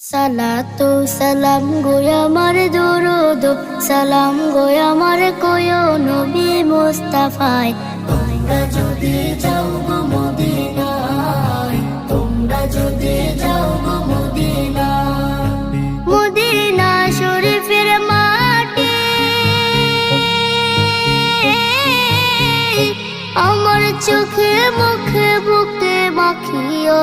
সালাতু সালাম গোয় দরুদ, সালাম কোয় নবী মুস্তাফায়। তোমরা যদি যাও গো মদিনায়, তোমরা যদি যাও গো মদিনা শরীফের মাটি, আমার চোখে মুখে বুকে মাখিও